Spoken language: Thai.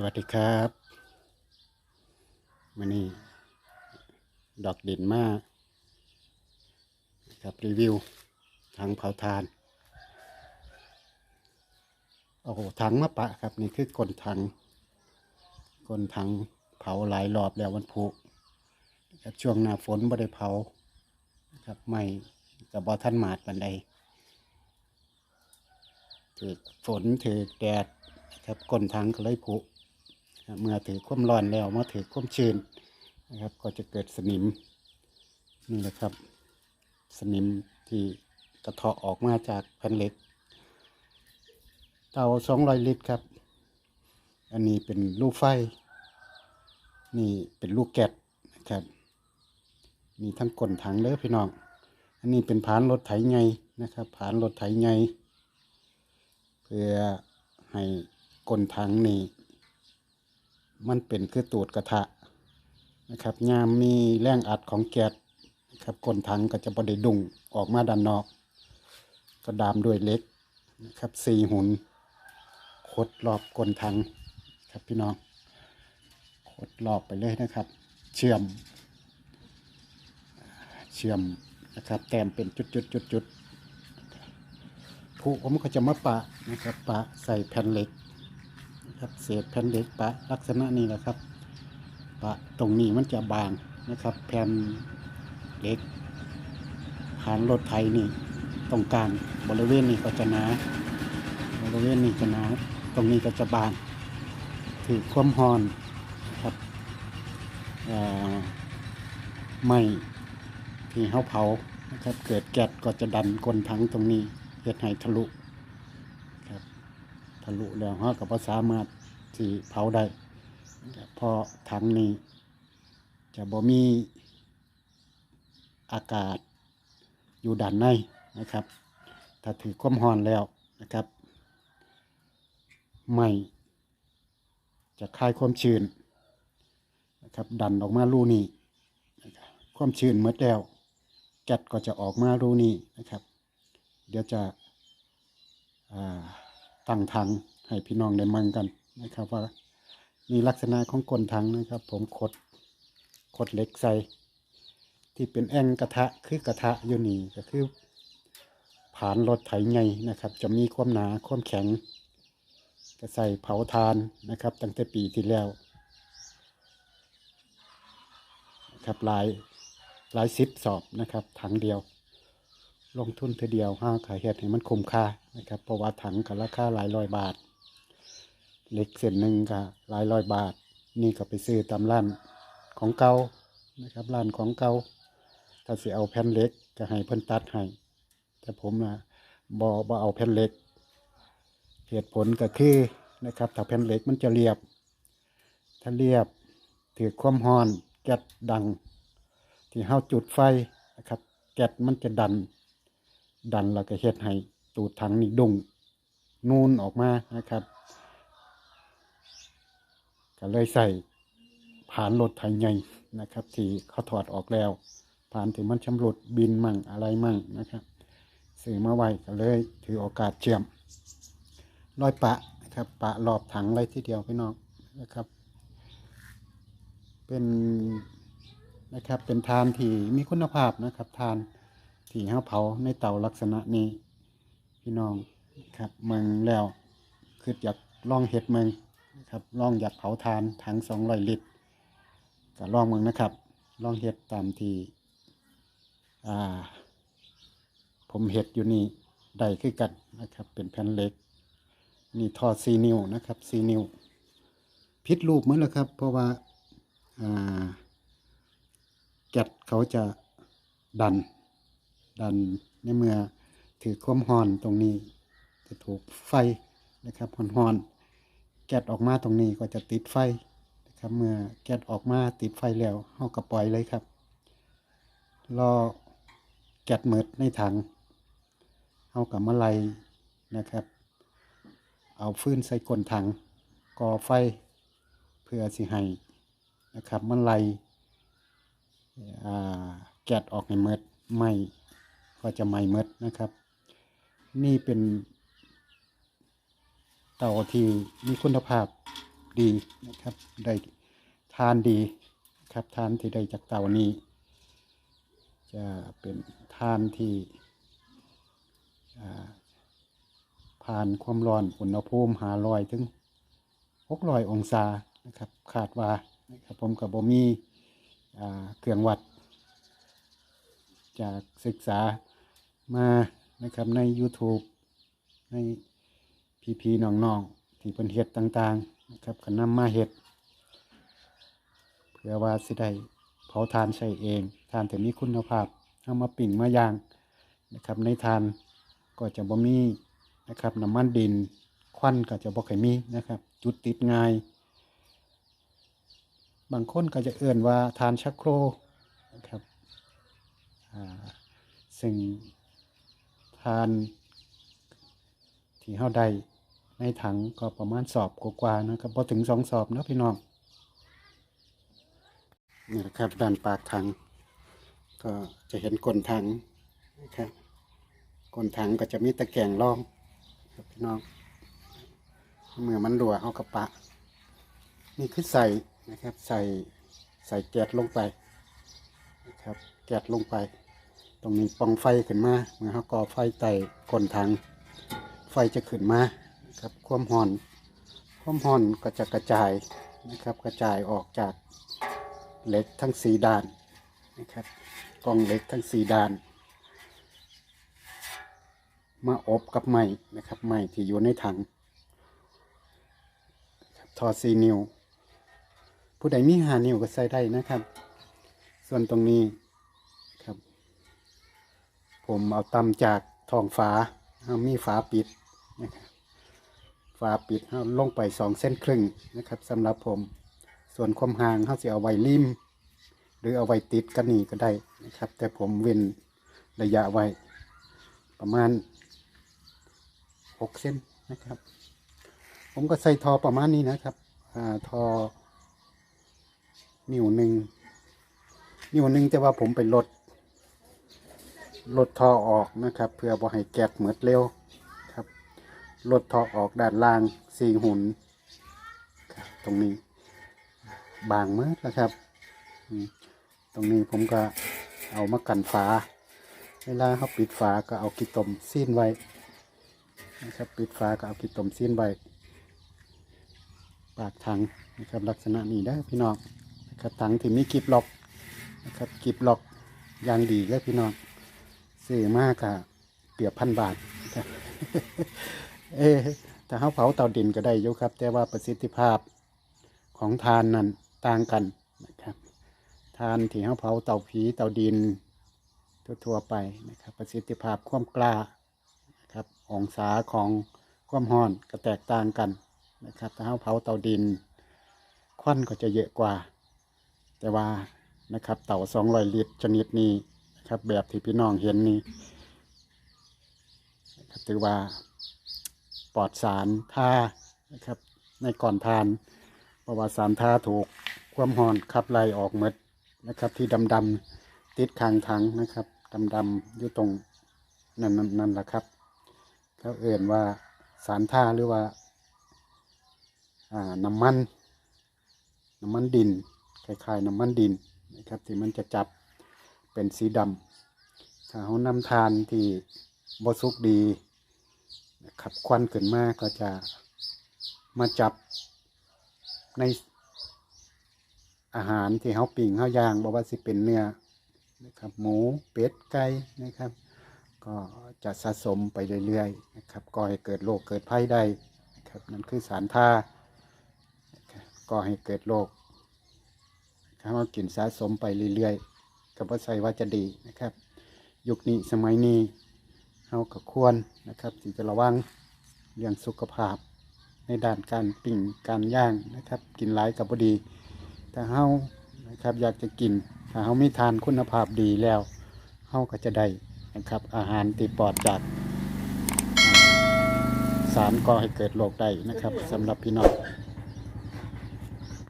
สวัสดีครับวันนี้ดอกดินมากครับรีวิวถังเผาทานโอ้โหถังมะปะครับนี่คือกลถังกลถังเผาหลายรอบแล้ววันพุครับช่วงหน้าฝนไม่ได้เผาครับไม่กับบอท่านหมาดปันใดถือฝนถือแดดครับก้นถังก็เลยผุ เมื่อถือความร้อนแล้วเมื่อถือความชื้นนะครับ ก็จะเกิดสนิมนี่แหละครับ สนิมที่กระเทาะออกมาจากแผ่นเหล็ก เตาสองร้อยลิตรครับ อันนี้เป็นลูกไฟ นี่เป็นลูกแก๊สนะครับ มีทั้งก้นถังเลยพี่น้อง อันนี้เป็นผานรถไถไงนะครับผานรถไถไงเพื่อให้ก้นถังนี่ มันเป็นคือตูดกระทะนะครับยามมีแรงอัดของแก๊สนะครับก้นถังก็จะบไดดุงออกมาด้านนอก ก็ดามด้วยเหล็กนะครับสี่หุนคดรอบก้นถังครับพี่น้องคดรอบไปเลยนะครับ เชื่อม เชื่อมนะครับแต้มเป็นจุดจุดจุดจุดผู้ผมก็จะมาปะนะครับปะใส่แผ่นเหล็ก ครับเศษแผ่นเหล็กปะลักษณะนี้แหละครับ ปะตรงนี้มันจะบางนะครับ แผ่นเหล็กผ่านรถไถนี่ตรงกลางบริเวณนี้ก็จะหนาบริเวณนี้จะหนาตรงนี้ก็จะบางถือความฮอนครับไม่ที่เขาเผานะครับ เกิดแก๊สก็จะดันก้นถังตรงนี้เฮ็ดให้ทะลุ ลุแล้วเขาก็บ่สามารถที่เผาได้เพราะถังนี้จะบ่มีอากาศอยู่ด้านในนะครับ ถ้าถือความร้อนแล้วนะครับไม่จะคลายความชื้นนะครับ ดันออกมารูนี้ความชื้นหมดแล้วแก๊สก็จะออกมารูนี้นะครับ เดี๋ยวจะอ่า ตั้งถังให้พี่น้องได้มังกันนะครับ ว่ามีลักษณะของก้นถังนะครับ ผมขดขดเหล็กใส่ที่เป็นแอ่งกระทะคือกระทะอยู่นี่ก็คือผานรถไถไงนะครับ จะมีความหนาความแข็งก็ใส่เผาทานนะครับ ตั้งแต่ปีที่แล้วนะครับหลายหลายสิบสอบนะครับถังเดียว ลงทุนเทอเดียวห้าขายเห็ดให้มันคุ้มค่านะครับเพราะว่าถังกับราคาหลายร้อยบาทเหล็กเส้นหนึ่งก็หลายร้อยบาท นี่ก็ไปซื้อตามร้านของเก่านะครับร้านของเก่าถ้าสิเอาแผ่นเหล็กก็ให้เพิ่นตัดให้แต่ผมนะบอบอเอาแผ่นเหล็ก เหตุผลก็คือนะครับถ้าแผ่นเหล็กมันจะเรียบ ถ้าเรียบถือความร้อนแก๊สดัง ที่เฮาจุดไฟนะครับแก๊สมันจะดัน ดันแล้วก็เฮ็ดให้ตูดถังนี่ดุงนูนออกมานะครับ ก็เลยใส่ผ่านรถไถใหญ่นะครับ ที่เขาถอดออกแล้ว ผ่านที่มันชำรุดบินมั่งอะไรมั่งนะครับซื้อมาไว้ก็เลยถือโอกาสเชื่อมร้อยปะนะครับ ปะรอบถังเลยทีเดียวพี่น้องนะครับ เป็นนะครับเป็นทานที่มีคุณภาพนะครับทาน ที่ห้าเผาในเตาลักษณะนี้ พี่น้องครับเมืองแล้วคืออยากลองเห็ดเมืองครับลองอยากเผาทานถังสองร้อยลิตรก็ลองเมืองนะครับลองเห็ดตามที่อ่า ผมเห็ดอยู่นี่ได้คือกันนะครับ เป็นแผ่นเหล็กนี่ทอซีนิ้วนะครับซีนิ้วพิษรูปเหมือนแล้วครับ เพราะว่าอ่าแก๊สเขาจะดัน ดันในเมื่อถือความร้อนตรงนี้ จะถูกไฟนะครับร้อนแก๊สออกมาตรงนี้ก็จะติดไฟนะครับเมื่อแก๊สออกมาติดไฟแล้วเฮาก็ปล่อยเลยครับ รอแก๊สเมิดในถังเฮากับมาไลนะครับ เอาฟืนใส่ก้นถังก่อไฟเพื่อสิให้นะครับมันไลแก๊ดออกในเมิดไหม ก็จะไหมเมดนะครับ นี่เป็นเต่าที่มีคุณภาพดีนะครับ ได้ทานดีครับทานที่ได้จากเต่านี้ จะเป็นทานที่ผ่านความร้อนอุณหภูมิหาลอยถึงหกร้อยองศานะครับ คาดว่านะครับผมกับบ่มีเครื่องวัด จากศึกษามานะครับใน YouTube ในพีพีน้องๆที่เพิ่นเฮ็ดต่างๆนะครับก็นำมาเฮ็ดเพื่อว่าสิได้เผาทานใช้เองทานแต่มีคุณภาพเอามาปิ่งมาย่างนะครับ ในทานก็จะบ่มีนะครับน้ำมันดินควันก็จะบ่ค่อยมีนะครับ จุดติดง่าย บางคนก็จะเอื่นว่าทานชักโครนะครับ ซึ่งทานที่เฮาได้ในถังก็ประมาณสอบกว่าๆนะครับพอถึงสองสอบนะพี่น้องนี่แหละครับด้านปากถัง ก็จะเห็นก้นถังนะครับก้นถังก็จะมีตะแกรงรองครับพี่น้องเมื่อมันรั่วเอากระปะ นี่คือใส่นะครับใส่ใส่แก๊สลงไปนะครับ แก๊สลงไป ตรงนี้ปองไฟขึ้นมาเมื่อเขาก่อไฟไต่ก้นถัง ไฟจะขึ้นมาครับความร้อนความร้อนก็จะกระจายนะครับ กระจายออกจากเหล็กทั้งสีด้านนะครับกล่องเหล็กทั้งสีด้าน มาอบกับไม้นะครับไม้ที่อยู่ในถังทอสีนิ้วผู้ใดมีหานิ้วก็ใส่ได้นะครับ ส่วนตรงนี้ ผมเอาตำจากทองฟ้าเอามีฝาปิดนะครับฝาปิดเอาลงไปสองเส้นครึ่งนะครับสำหรับผม ส่วนความห่างเขาจะเอาไว้ริมหรือเอาไว้ติดกันนี่ก็ได้นะครับ แต่ผมเว้นระยะไว้ประมาณหกเส้นนะครับ ผมก็ใส่ทอประมาณนี้นะครับอทอนิ้วหนึ่งนิ้วหนึ่งแต่ว่าผมไปลด ลดท่อออกนะครับ เพื่อบ่ให้แก๊สเหมือดเร็วครับลดท่อออกด้านล่างสี่หุ่นครับตรงนี้บางมื่อนะครับตรงนี้ผมก็เอามากันฝา เวลาเขาปิดฝาก็เอากีตมซีนไว้นะครับปิดฝาก็เอากีตมซีนไว้ปากถังนะครับลักษณะนี้ได้พี่น้องนะครับถังที่มีกิบล็อกนะครับกิบล็อกอยางดีเลยพี่น้อง ซื้อมากอะเกือบพันบาท เอ๊ะแต่เขาเผาเตาดินก็ได้อยู่ครับ แต่ว่าประสิทธิภาพของทานนั้นต่างกันนะครับ ทานที่เขาเผาเตาผีเตาดิน ทั่วๆไปนะครับ ประสิทธิภาพความกล้านะครับ องศาของความร้อนก็แตกต่างกันนะครับถ้าเขาเผาเตาดิน ควันก็จะเยอะกว่า แต่ว่านะครับเต่าสองร้อยลิตรชนิดนี้ ครับแบบที่พี่น้องเห็นนี้นะครับถือว่าปลอดสารท่านะครับ ในก่อนทานเพราะว่าสารท่าถูกความร้อนขับไล่ออกหมดนะครับ ที่ดำๆติดคางถังนะครับดำๆอยู่ตรงนั่นนั่นแหละครับเขาเอ่นว่าสารท่าหรือว่าอ่าน้ำมันน้ำมันดินคล้ายๆน้ำมันดินนะครับที่มันจะจับ เป็นสีดำถ้าเขานำทานที่บสุกดีนะครับควันขึ้นมาก็จะมาจับในอาหารที่เขาปิ่งเขาย่างบอกว่าสิเป็นเนื้อนะครับหมูเป็ดไก่นะครับ ก็จะสะสมไปเรื่อยๆนะครับก่อให้เกิดโรคเกิดภัยได้นะครับนั่นคือสารท่าก็ให้เกิดโรคถ้าว่ากินสะสมไปเรื่อยๆ ก็บ่ใส่ว่าจะดีนะครับ ยุคนี้สมัยนี้เฮาก็ควรนะครับที่จะระวังเรื่องสุขภาพในด้านการปิ้งการย่างนะครับ กินหลายกับบ่ดีถ้าเฮานะครับอยากจะกินถ้าเฮามีทานคุณภาพดีแล้วเฮาก็จะได้นะครับ อาหารที่ปอดจากสารก่อให้เกิดโรคได้นะครับสำหรับพี่น้อง